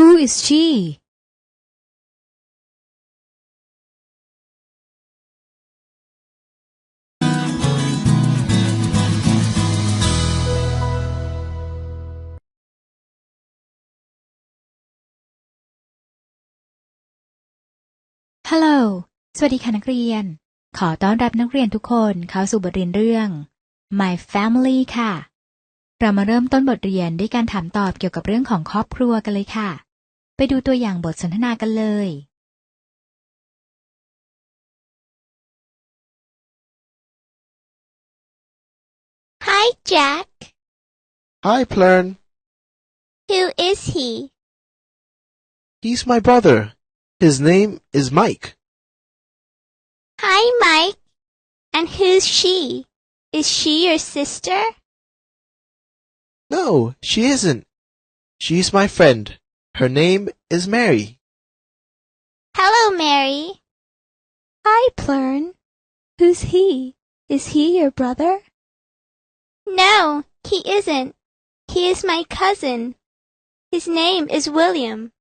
Who is she? Hello สวัสดีค่ะนักเรียน ขอต้อนรับนักเรียนทุกคนเข้าสู่บทเรียนเรื่อง My Family ค่ะ เรามาเริ่มต้นบทเรียนด้วยการถามตอบเกี่ยวกับเรื่องของครอบครัวกันเลยค่ะ ไปดูตัวอย่างบทสนทนากันเลย Hi, Jack. Hi, Plern. Who is he? He's my brother. His name is Mike. Hi, Mike. And who's she? Is she your sister? No, she isn't. She's my friend. Her name is Mary. Hello, Mary. Hi Plern Who's he? Is he your brother? No, he isn't. He is my cousin. His name is William.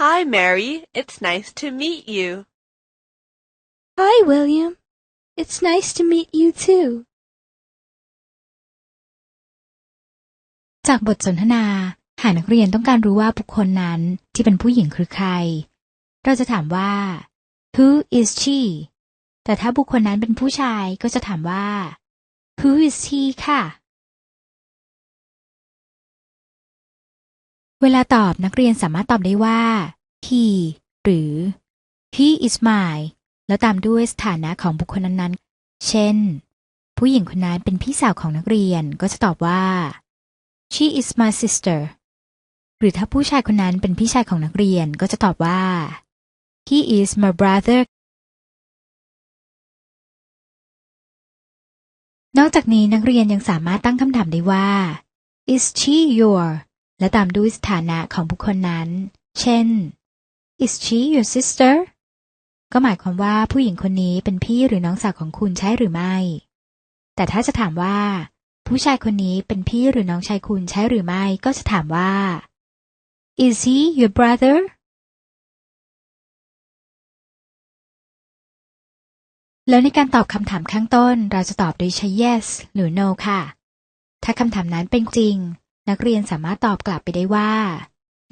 Hi, Mary. It's nice to meet you. Hi William It's nice to meet you too จากบทสนทนา หากนักเรียนต้องการรู้ว่าบุคคลนั้นที่เป็นผู้หญิงคือใคร เราจะถามว่า Who is she แต่ถ้าบุคคลนั้นเป็นผู้ชายก็จะถามว่า Who is he ค่ะ เวลาตอบนักเรียนสามารถตอบได้ว่า he หรือ he is my แล้วตามด้วยสถานะของบุคคลนั้นๆ เช่น ผู้หญิงคนนั้นเป็นพี่สาวของนักเรียนก็จะตอบว่า she is my sister หรือถ้าผู้ชายคนนั้นเป็นพี่ชายของนักเรียนก็จะตอบว่า he is my brother นอกจากนี้นักเรียนยังสามารถตั้งคำถามได้ว่า is she your และตามด้วยสถานะของบุคคลนั้น เช่น is she your sister ก็หมายความว่าผู้หญิงคนนี้เป็นพี่หรือน้องสาวของคุณใช่หรือไม่ แต่ถ้าจะถามว่า ผู้ชายคนนี้เป็นพี่หรือน้องชายคุณใช่หรือไม่ ก็จะถามว่า is he your brother แล้วในการตอบคำถามข้างต้น เราจะตอบโดยใช้ yes หรือ no ค่ะ ถ้าคำถามนั้นเป็นจริง นักเรียนสามารถตอบกลับไปได้ว่า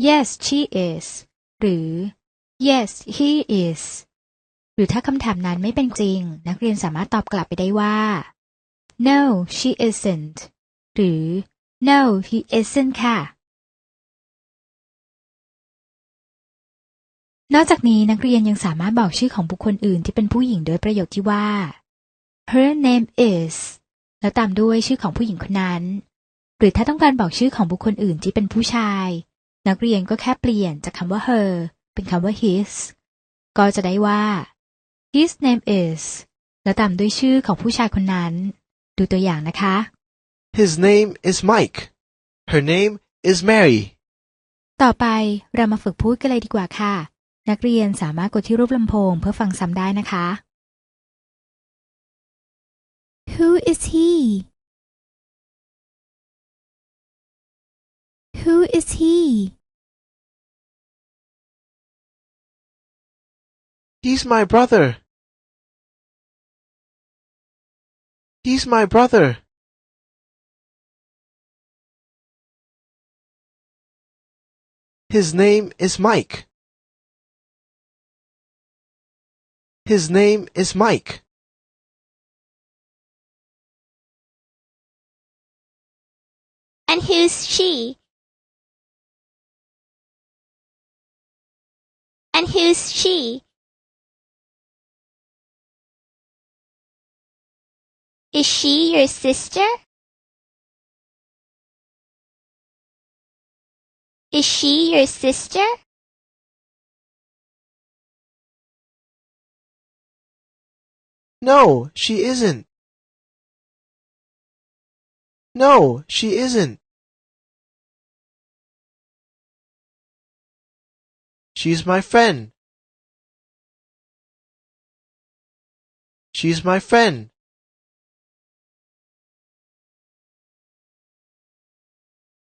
yes she is หรือ yes he is หรือถ้าคำถามนั้นไม่เป็นจริง นักเรียนสามารถตอบกลับไปได้ว่า no she isn't หรือ no he isn't ค่ะ นอกจากนี้นักเรียนยังสามารถบอกชื่อของบุคคลอื่นที่เป็นผู้หญิงโดยประโยคที่ว่า her name is แล้วตามด้วยชื่อของผู้หญิงคนนั้น หรือถ้าต้องการบอกชื่อของบุคคลอื่นที่เป็นผู้ชาย นักเรียนก็แค่เปลี่ยนจากคำว่า her เป็นคำว่า his ก็จะได้ว่า his name is แล้วตามด้วยชื่อของผู้ชายคนนั้น ดูตัวอย่างนะคะ His name is Mike. Her name is Mary. ต่อไปเรามาฝึกพูดกันเลยดีกว่าค่ะ นักเรียนสามารถกดที่รูปลำโพงเพื่อฟังซ้ำได้นะคะ Who is he Who is he He's my brother. He's my brother. His name is Mike. His name is Mike. And who's she? And who's she? Is she your sister? Is she your sister? No, she isn't. No, she isn't. She's my friend. She's my friend.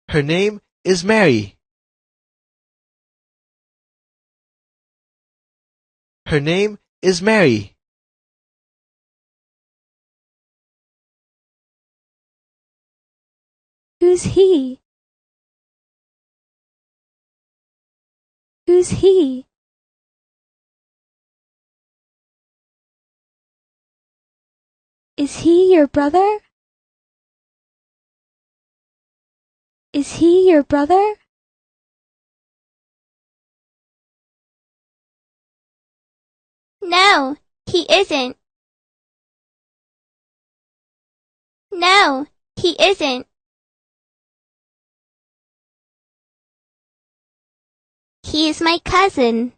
Her name is Mary. Her name is Mary. Who's he? Who's he? Is he your brother? Is he your brother? No, he isn't. No, he isn't. He is my cousin.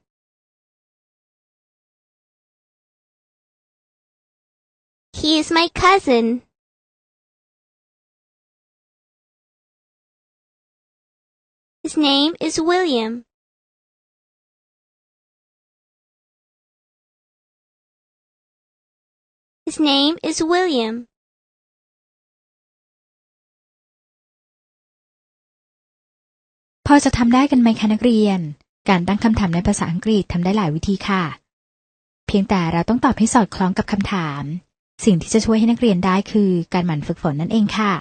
He is my cousin. His name is William. His name is William. พ การตั้งคำถามในภาษาอังกฤษทำได้หลายวิธีค่ะ เพียงแต่เราต้องตอบให้สอดคล้องกับคำถาม สิ่งที่จะช่วยให้นักเรียนได้คือการหมั่นฝึกฝนนั่นเองค่ะ